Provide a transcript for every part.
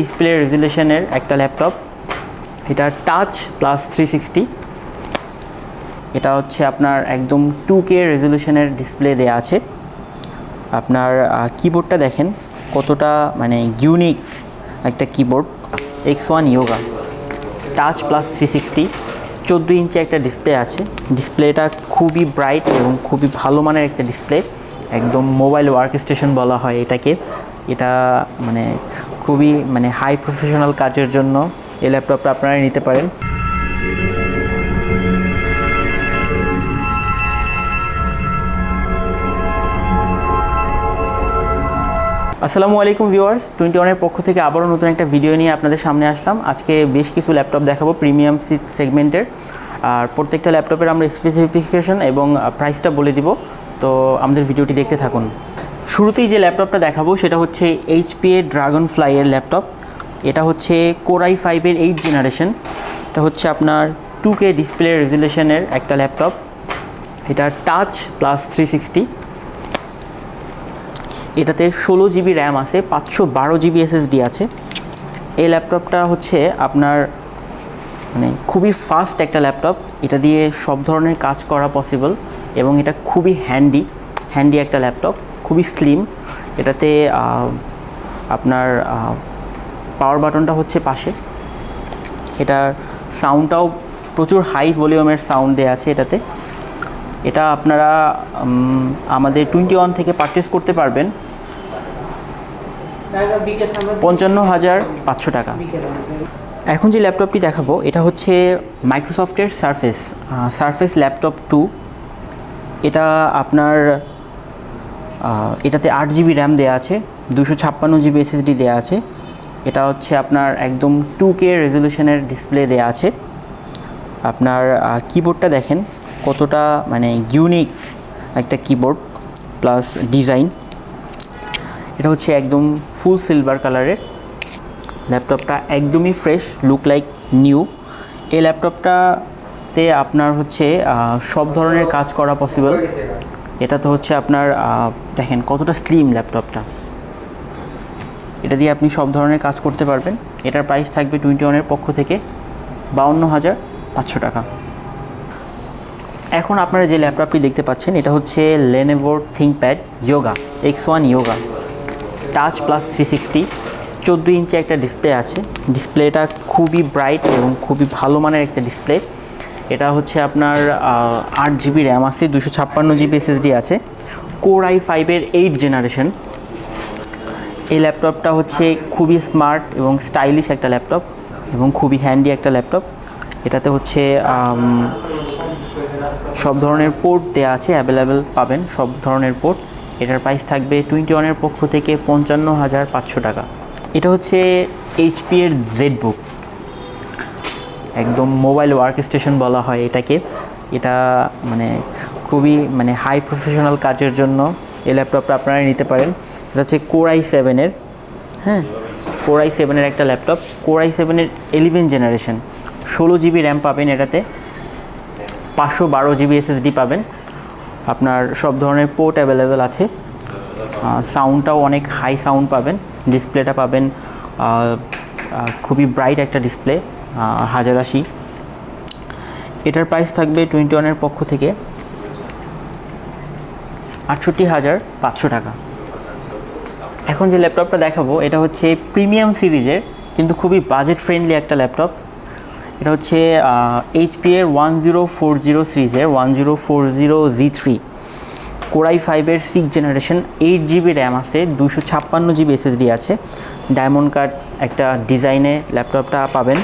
Display রেজুলেশনের একটা laptop. এটা touch plus three sixty এটা হচ্ছে আপনার একদম টু কে রেজুলেশনের ডিসপ্লে দেয়া আছে। আপনার কিবোর্ডটা দেখেন কতটা মানে ইউনিক একটা keyboard X one Yoga touch plus three sixty চোদ্দ ইঞ্চি একটা ডিসপ্লে আছে। ডিসপ্লেটা খুবই ব্রাইট এবং খুবই ভালো মানের একটা ডিসপ্লে একদম মোবাইল ওয়ার্ক স্টেশন বলা হয় এটাকে। এটা মানে খুবই মানে হাই প্রফেশনাল কাজের জন্য এই ল্যাপটপটা আপনারা নিতে পারেন। আসসালামু আলাইকুম ভিউয়ার্স টোয়েন্টি ওয়ানের পক্ষ থেকে আবারও নতুন একটা ভিডিও নিয়ে আপনাদের সামনে আসলাম। আজকে বেশ কিছু ল্যাপটপ দেখাবো প্রিমিয়াম সেগমেন্টের আর প্রত্যেকটা ল্যাপটপের আমরা স্পেসিফিকেশন এবং প্রাইসটা বলে দিব। তো আমাদের ভিডিওটি দেখতে থাকুন। শুরুতেই যে ল্যাপটপটা দেখাবো সেটা হচ্ছে এইচপি এর ড্রাগন ফ্লাইয়ের ল্যাপটপ। এটা হচ্ছে কোরাই ফাইভের এইট জেনারেশন এটা হচ্ছে আপনার টু কে ডিসপ্লে রেজুলেশনের একটা ল্যাপটপ। এটা টাচ প্লাস থ্রি সিক্সটি এটাতে ষোলো জিবি র্যাম আছে, পাঁচশো বারো জিবি এসএসডি আছে। এই ল্যাপটপটা হচ্ছে আপনার মানে খুবই ফাস্ট একটা ল্যাপটপ। এটা দিয়ে সব ধরনের কাজ করা পসিবল এবং এটা খুবই হ্যান্ডি হ্যান্ডি একটা ল্যাপটপ। খুবই স্লিম এটাতে আপনার পাওয়ার বাটনটা হচ্ছে পাশে। এটার সাউন্ডটাও প্রচুর হাই ভলিউমের সাউন্ড দেওয়া আছে এটাতে। এটা আপনারা আমাদের টোয়েন্টি ওয়ান থেকে পারচেস করতে পারবেন। পঞ্চান্ন হাজার পাঁচশো টাকা। এখন যে ল্যাপটপটি দেখাবো, এটা হচ্ছে মাইক্রোসফটের সারফেস সারফেস ল্যাপটপ টু এটা আপনার এটাতে আট জিবি র্যাম দেওয়া আছে, দুশো ছাপ্পান্ন জিবি এসএসডি দেওয়া আছে। এটা হচ্ছে আপনার একদম টু কে রেজলিউশনের ডিসপ্লে দেওয়া আছে। আপনার কিবোর্ডটা দেখেন, কতটা মানে ইউনিক একটা কিবোর্ড প্লাস ডিজাইন এটা হচ্ছে একদম ফুল সিলভার কালারের ল্যাপটপটা একদমই ফ্রেশ লুক লাইক নিউ এই ল্যাপটপটাতে আপনার হচ্ছে সব ধরনের কাজ করা পসিবল এটা তো হচ্ছে আপনার দেখেন কতটা স্লিম ল্যাপটপটা এটা দিয়ে আপনি সব ধরনের কাজ করতে পারবেন। এটার প্রাইস থাকবে টোয়েন্টি ওয়ানের পক্ষ থেকে বাউন্ন হাজার পাঁচশো টাকা। এখন আপনারা যে ল্যাপটপটি দেখতে পাচ্ছেন, এটা হচ্ছে লেনেভোর ThinkPad Yoga X one Yoga touch plus three sixty চোদ্দ ইঞ্চি একটা ডিসপ্লে আছে। ডিসপ্লেটা খুবই ব্রাইট এবং খুবই ভালো মানের একটা ডিসপ্লে এটা হচ্ছে আপনার আট জিবি র্যাম আছে, দুশো ছাপ্পান্ন জিবি এসএসডি আছে কোর আই ফাইভের এইট জেনারেশন এই ল্যাপটপটা হচ্ছে খুবই স্মার্ট এবং স্টাইলিশ একটা ল্যাপটপ এবং খুবই হ্যান্ডি একটা ল্যাপটপ। এটাতে হচ্ছে সব ধরনের পোর্ট দেওয়া আছে অ্যাভেলেবেল পাবেন সব ধরনের পোর্ট এটার প্রাইস থাকবে টোয়েন্টি ওয়ানের পক্ষ থেকে পঞ্চান্ন হাজার পাঁচশো টাকা। এটা হচ্ছে এইচপি এর জেড বুক একদম মোবাইল ওয়ার্ক স্টেশন বলা হয় এটাকে। এটা মানে খুবই মানে হাই প্রফেশনাল কাজের জন্য এই ল্যাপটপটা আপনারা নিতে পারেন। এটা হচ্ছে কোরাই সেভেনের হ্যাঁ? কোরাই সেভেনের একটা ল্যাপটপ কোরাই সেভেনের এলিভেন জেনারেশন ষোলো জিবি র্যাম পাবেন এটাতে। পাঁচশো বারো জিবি এসএসডি পাবেন। আপনার সব ধরনের পোর্ট অ্যাভেলেবেল আছে। সাউন্ডটাও অনেক হাই সাউন্ড পাবেন। ডিসপ্লেটা পাবেন। খুবই ব্রাইট একটা ডিসপ্লে হাজার আশি। এটার প্রাইস থাকবে টোয়েন্টি ওয়ানের পক্ষ থেকে আটষট্টি হাজার পাঁচশো টাকা। এখন যে ল্যাপটপটা দেখাবো, এটা হচ্ছে প্রিমিয়াম সিরিজের কিন্তু খুবই বাজেট ফ্রেন্ডলি একটা ল্যাপটপ। এটা হচ্ছে এইচপি এর ওয়ান জিরো ফোর জিরো সিরিজের one zero four zero G three core i ফাইভের six generation eight GB RAM আছে দুশো ছাপ্পান্ন জিবি এসএসডি আছে। ডায়মন্ড কার্ড একটা ডিজাইনে ল্যাপটপটা পাবেন।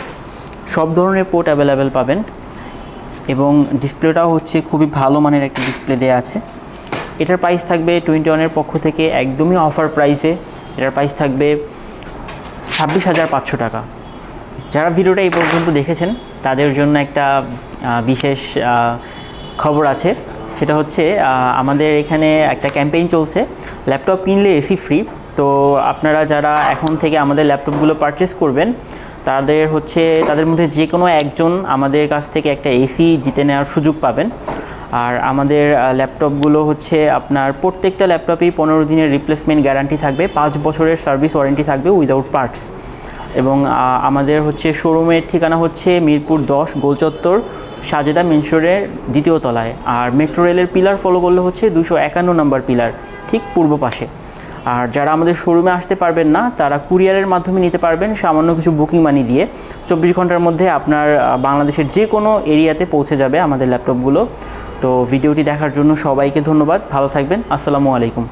সব ধরনের পোর্ট অ্যাভেলেবেল পাবেন এবং ডিসপ্লেটাও হচ্ছে খুবই ভালো মানের একটা ডিসপ্লে দেওয়া আছে। এটার প্রাইস থাকবে টোয়েন্টি ওয়ানের পক্ষ থেকে একদমই অফার প্রাইসে এটার প্রাইস থাকবে ছাব্বিশ হাজার পাঁচশো টাকা। যারা ভিডিওটা এই পর্যন্ত দেখেছেন, তাদের জন্য একটা বিশেষ খবর আছে। সেটা হচ্ছে আমাদের এখানে একটা ক্যাম্পেইন চলছে। ল্যাপটপ কিনলে এসি ফ্রি তো আপনারা যারা এখন থেকে আমাদের ল্যাপটপগুলো পারচেস করবেন তাদের হচ্ছে, তাদের মধ্যে যে কোনো একজন আমাদের কাছ থেকে একটা এসি জিতে নেওয়ার সুযোগ পাবেন। আর আমাদের ল্যাপটপগুলো হচ্ছে আপনার প্রত্যেকটা ল্যাপটপেই পনেরো দিনের রিপ্লেসমেন্ট গ্যারান্টি থাকবে, পাঁচ বছরের সার্ভিস ওয়ারেন্টি থাকবে উইদাউট পার্টস এবং আমাদের হচ্ছে শোরুমের ঠিকানা হচ্ছে মিরপুর দশ, গোলচত্বর, সাজেদা মেনশোরের দ্বিতীয় তলায়। আর মেট্রো রেলের পিলার ফলো করলে হচ্ছে দুশো একান্ন নম্বর পিলার ঠিক পূর্ব পাশে। আর যারা আমাদের শোরুমে আসতে পারবেন না, তারা কুরিয়ারের মাধ্যমে নিতে পারবেন সামান্য কিছু বুকিং মানি দিয়ে। চব্বিশ ঘণ্টার মধ্যে আপনার বাংলাদেশের যে কোনো এরিয়াতে পৌঁছে যাবে আমাদের ল্যাপটপগুলো তো ভিডিওটি দেখার জন্য সবাইকে ধন্যবাদ। ভালো থাকবেন। আসসালামু আলাইকুম।